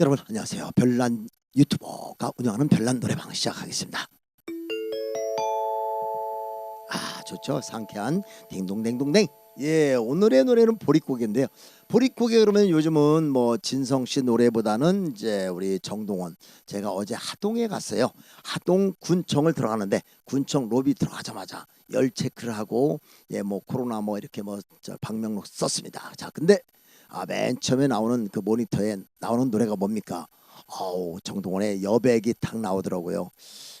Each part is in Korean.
여러분 안녕하세요. 별난 유튜버가 운영하는 별난 노래방 시작하겠습니다. 아 좋죠. 상쾌한 딩동댕동댕. 예 오늘의 노래는 보릿고개인데요. 보릿고개 그러면 요즘은 뭐 진성 씨 노래보다는 이제 우리 정동원 제가 어제 하동에 갔어요. 하동 군청을 들어가는데 군청 로비 들어가자마자 열 체크를 하고 예 뭐 코로나 뭐 이렇게 뭐 저 방명록 썼습니다. 자 근데 아, 맨 처음에 나오는 그 모니터에 나오는 노래가 뭡니까? 어우 정동원의 여백이 탁 나오더라고요.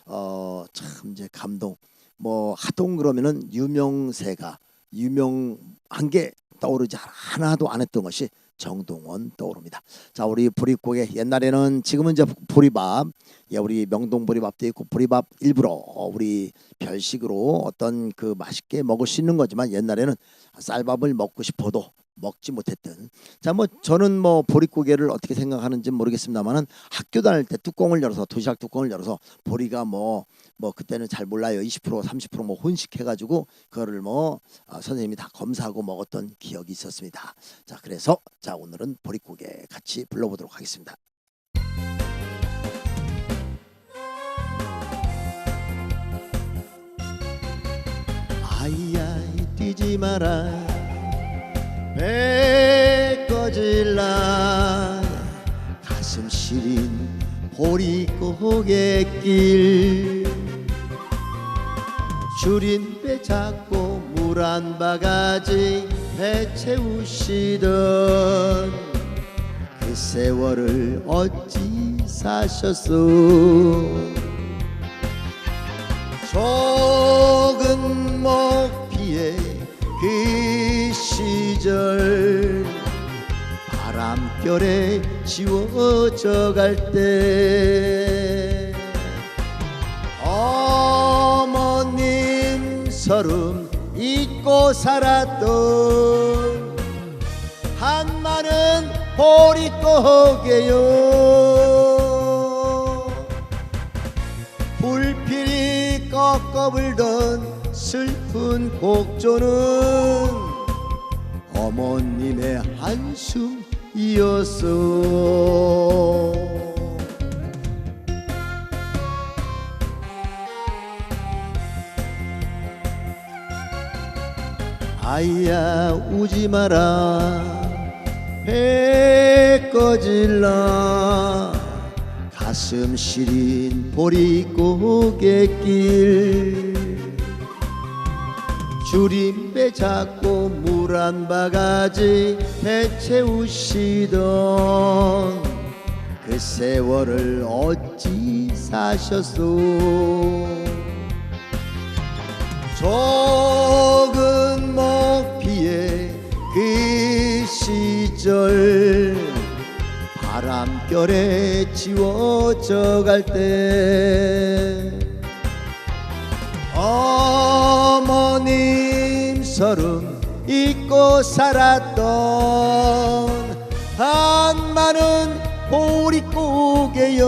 어 참 이제 감동. 뭐 하동 그러면은 유명세가 유명한 게 떠오르지. 하나도 안 했던 것이 정동원 떠오릅니다. 자 우리 보릿고개 옛날에는 지금은 이제 보리밥 예 우리 명동 보리밥도 있고 보리밥 일부러 우리 별식으로 어떤 그 맛있게 먹을 수 있는 거지만 옛날에는 쌀밥을 먹고 싶어도 먹지 못했던 자 뭐 저는 뭐 보릿고개를 어떻게 생각하는지 모르겠습니다만은 학교 다닐 때 뚜껑을 열어서 도시락 뚜껑을 열어서 보리가 뭐뭐 그때는 잘 몰라요 20% 30%뭐 혼식해가지고 그거를 뭐 아, 선생님이 다 검사하고 먹었던 기억이 있었습니다. 자 그래서 자 오늘은 보릿고개 같이 불러보도록 하겠습니다. 아이아이 뛰지 마라 배 꺼질라 가슴 시린 보릿고개길. 줄인 배 잡고 물 한 바가지 배 채우시던 그 세월을 어찌 사셨소? 적은 먹비에 그 시절 바람결에 지워져 갈 때 어머님 서름 잊고 살았던 한마는 보릿고개요. 불필이 꺾어 불던 슬픈 곡조는 어머님의 한숨이었어 아이야 우지 마라. 배 꺼질라. 가슴 시린 보릿고개길 줄임 배 잡고 물 한 바가지 배 채우시던 그 세월을 어찌 사셨소? 적은 먹비에 그 시절 바람결에 지워져 갈때 어머님 서름 잊고 살았던 한마는 보릿고개요.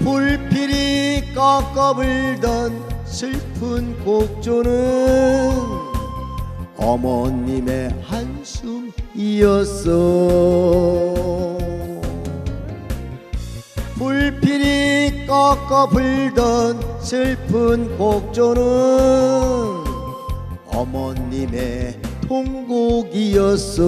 불필이 꺾어 불던 슬픈 곡조는 어머님의 한숨이었어 불필이 꺾어 불던 슬픈 곡조는 어머님의 통곡이었어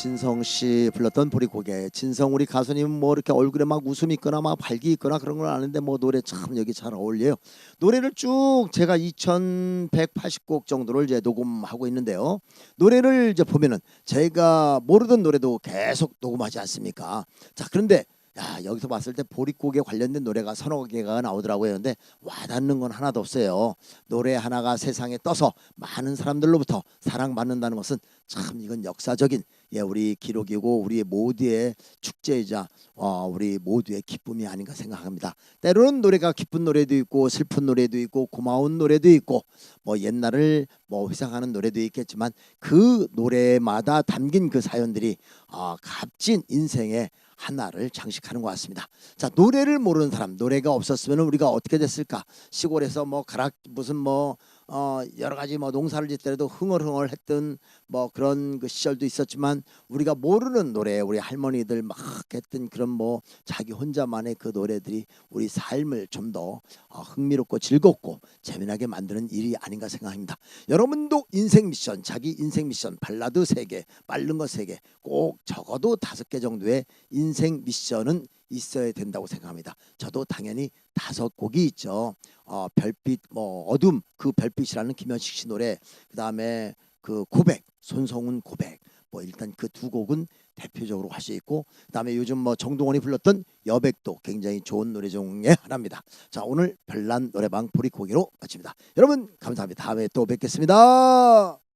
진성 씨 불렀던 보릿고개. 진성 우리 가수님 뭐 이렇게 얼굴에 막 웃음이 있거나 막 밝이 있거나 그런 걸 아는데 뭐 노래 참 여기 잘 어울려요. 노래를 쭉 제가 2,180곡 정도를 이제 녹음하고 있는데요. 노래를 이제 보면은 제가 모르던 노래도 계속 녹음하지 않습니까? 자, 그런데 야, 여기서 봤을 때 보릿고개 관련된 노래가 서너 개가 나오더라고요. 근데 와닿는 건 하나도 없어요. 노래 하나가 세상에 떠서 많은 사람들로부터 사랑받는다는 것은 참 이건 역사적인 예, 우리 기록이고 우리 모두의 축제이자 어, 우리 모두의 기쁨이 아닌가 생각합니다. 때로는 노래가 기쁜 노래도 있고 슬픈 노래도 있고 고마운 노래도 있고 뭐 옛날을 뭐 회상하는 노래도 있겠지만 그 노래마다 담긴 그 사연들이 어, 값진 인생의 하나를 장식하는 것 같습니다. 자 노래를 모르는 사람 노래가 없었으면 우리가 어떻게 됐을까? 시골에서 뭐 가락 무슨 뭐 어, 여러 가지 뭐 농사를 짓더라도 흥얼흥얼했던 뭐 그런 그 시절도 있었지만 우리가 모르는 노래 우리 할머니들 막 했던 그런 뭐 자기 혼자만의 그 노래들이 우리 삶을 좀더 어, 흥미롭고 즐겁고 재미나게 만드는 일이 아닌가 생각합니다. 여러분도 인생 미션 자기 인생 미션 발라드 세 개, 빠른 거 세 개, 꼭 적어도 다섯 개 정도의 인생 미션은 있어야 된다고 생각합니다. 저도 당연히 다섯 곡이 있죠. 어, 별빛 뭐 어둠 그 별빛이라는 김현식 씨 노래 그 다음에 그 고백 손성훈 고백 뭐 일단 그 두 곡은 대표적으로 할 수 있고 그다음에 요즘 뭐 정동원이 불렀던 여백도 굉장히 좋은 노래 중에 하나입니다. 자 오늘 별난 노래방 보리고기로 마칩니다. 여러분 감사합니다. 다음에 또 뵙겠습니다.